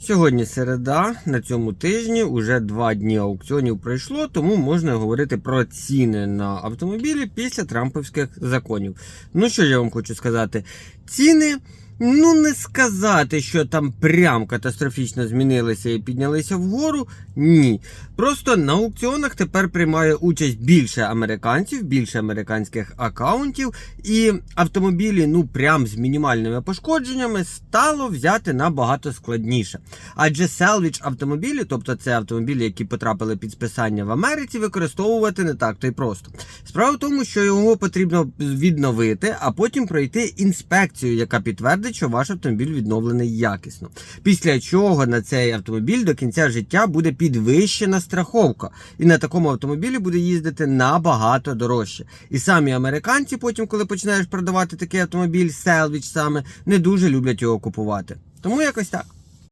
Сьогодні середа, на цьому тижні уже два дні аукціонів пройшло, тому можна говорити про ціни на автомобілі після трампівських законів. Ну що я вам хочу сказати? Ціни. Ну, не сказати, що там прям катастрофічно змінилися і піднялися вгору. Ні. Просто на аукціонах тепер приймає участь більше американців, більше американських акаунтів, і автомобілі, ну прям з мінімальними пошкодженнями, стало взяти набагато складніше. Адже селвіч автомобілі, тобто це автомобілі, які потрапили під списання в Америці, використовувати не так то й просто. Справа в тому, що його потрібно відновити, а потім пройти інспекцію, яка підтвердить, що ваш автомобіль відновлений якісно. Після чого на цей автомобіль до кінця життя буде підвищена страховка, і на такому автомобілі буде їздити набагато дорожче. І самі американці, потім, коли починаєш продавати такий автомобіль, селвіч саме, не дуже люблять його купувати. Тому якось так.